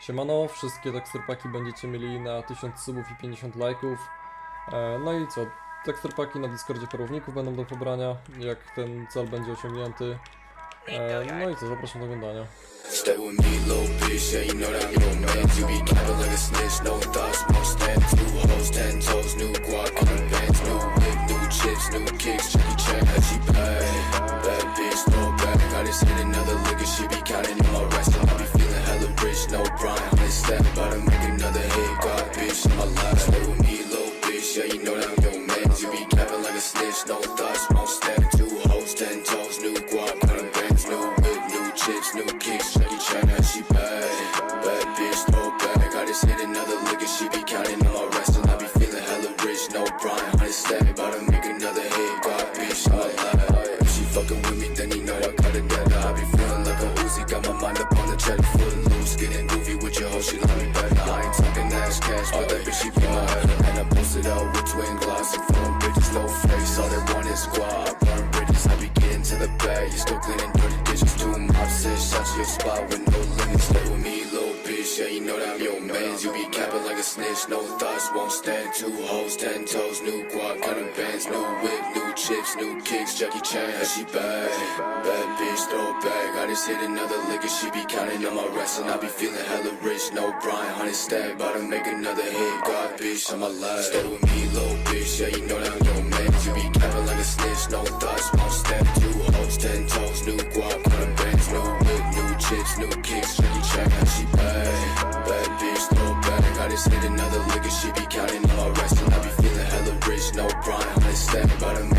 Siemano, wszystkie teksturpaki będziecie mieli na 1000 subów i 50 lajków. E, no i co? Teksturpaki na Discordzie parowników będą do pobrania, jak ten cel będzie osiągnięty. E, no i co, zapraszam do oglądania. Stay with me, little bitch. Yeah, you know that I'm your man. You be capping like a snitch, no thoughts, toes, new guac on the bands, new whip, new chips, new kicks. Chan, how she pay? Bad bitch, no bag. I just hit another lick and she be counting on my rest. And I be feeling hella rich, no Brian. Honey step, about to make another hit. God, bitch, in my. If she fucking with me, then you know I got it better. I be feeling like a Uzi, got my mind up on the check, foot loose, getting goofy with your hoe, she love me better. I ain't talking ass cash, but that bitch she be head. And I posted out with twin glass and phone bitches, no still cleaning dirty dishes, two mops, six shots to your spot with no limits. Stay with me, little bitch, yeah, you know that I'm your man. You be capping like a snitch, no thoughts, won't stand. Two hoes, ten toes, new guac, cutting bands, new whip, new chips, new kicks. Jackie Chan, how she bad, bad bitch, throw back. I just hit another and she be counting on my rest, and I be feeling hella rich. No Brian, honey stack, about to make another hit. God, bitch, I'm life. Stay with me, little bitch, yeah, you know that I'm your man. You be capping like a snitch, chicks, new kicks, really check how she play. Bad bitch, no bad. I got this hit another liquor, she be counting all rest. And I be feeling hella rich, no grind. I stack, but I'm